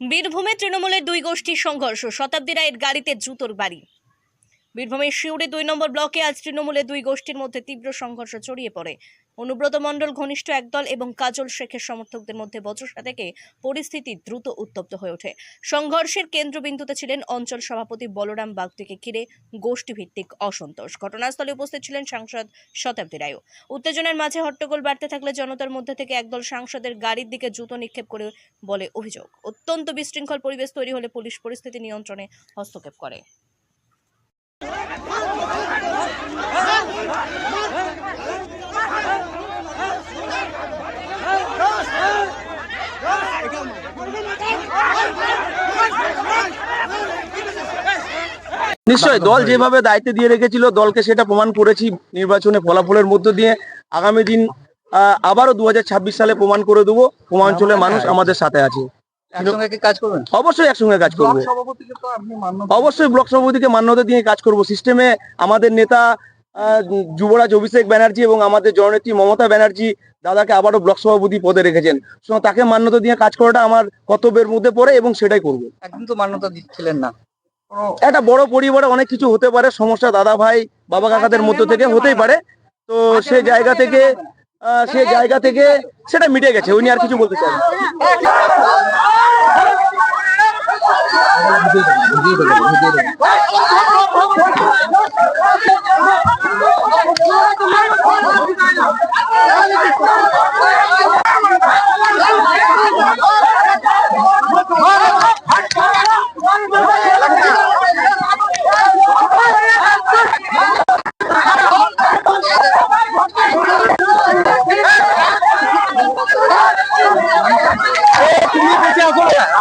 বীরভূমে তৃণমূলের দুই গোষ্ঠীর সংঘর্ষ শতাব্দী রায়ের গাড়িতে জুতোর বাড়ি। বীরভূমের শিউড়ি দুই নম্বর ব্লকে আজ তৃণমূলে দুই গোষ্ঠীর মধ্যে তীব্র সংঘর্ষ ছড়িয়ে পড়ে। অনুব্রত মণ্ডল, ঘনিষ্ঠ একদল এবং কাজল শেখের সমর্থকদের মধ্যে বচসা থেকে পরিস্থিতি দ্রুত উত্তপ্ত হয়ে ওঠে। সংঘর্ষের কেন্দ্রবিন্দুতে ছিলেন অঞ্চল সভাপতি বলরাম বাগদিকে ঘিরে গোষ্ঠীভিত্তিক অসন্তোষ। ঘটনাস্থলে উপস্থিত ছিলেন সাংসদ শতাব্দী রায়ও। উত্তেজনার মাঝে হট্টগোল বাড়তে থাকলে জনতার মধ্যে থেকে একদল সাংসদের গাড়ির দিকে জুতো নিক্ষেপ করে বলে অভিযোগ। অত্যন্ত বিশৃঙ্খল পরিবেশ তৈরি হলে পুলিশ পরিস্থিতি নিয়ন্ত্রণে হস্তক্ষেপ করে। নিশ্চয়ই, দল যেভাবে দায়িত্ব দিয়ে রেখেছিল, দলকে সেটা প্রমাণ করেছি নির্বাচনে ফলাফলের মধ্য দিয়ে। আগামী দিন আবারও দু হাজার ছাব্বিশ সালে প্রমাণ করে দেবো। পূর্বাঞ্চলের মানুষ আমাদের সাথে আছে। অবশ্যই একসঙ্গে কাজ করব। অবশ্যই ব্লক সভাপতিকে মান্যতা দিয়ে কাজ করব। সিস্টেমে আমাদের নেতা যুবরাজ অভিষেক ব্যানার্জি এবং আমাদের জননেত্রী মমতা ব্যানার্জি দাদাকে আবারও ব্লক সভাপতি পদে রেখেছেন। তাকে মান্যতা দিয়ে কাজ করাটা আমার কর্তব্যের মধ্যে পড়ে এবং সেটাই করব। একদিন তো মান্যতা দিচ্ছিলেন না। একটা বড় পরিবারে অনেক কিছু হতে পারে সমস্যা দাদা ভাই বাবা কাকাদের মধ্য থেকে হতেই পারে। তো সে জায়গা থেকে সে জায়গা থেকে সেটা মিটে গেছে। উনি আর কিছু বলতে চান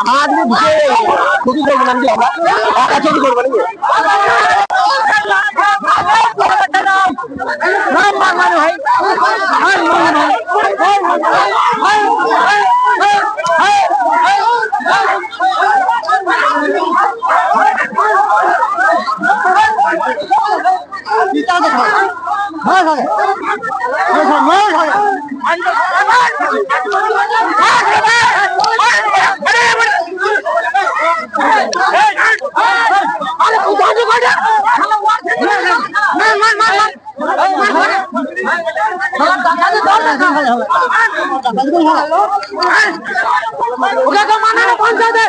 Hard with না। ওকে তো মানে না পঞ্চায়েতে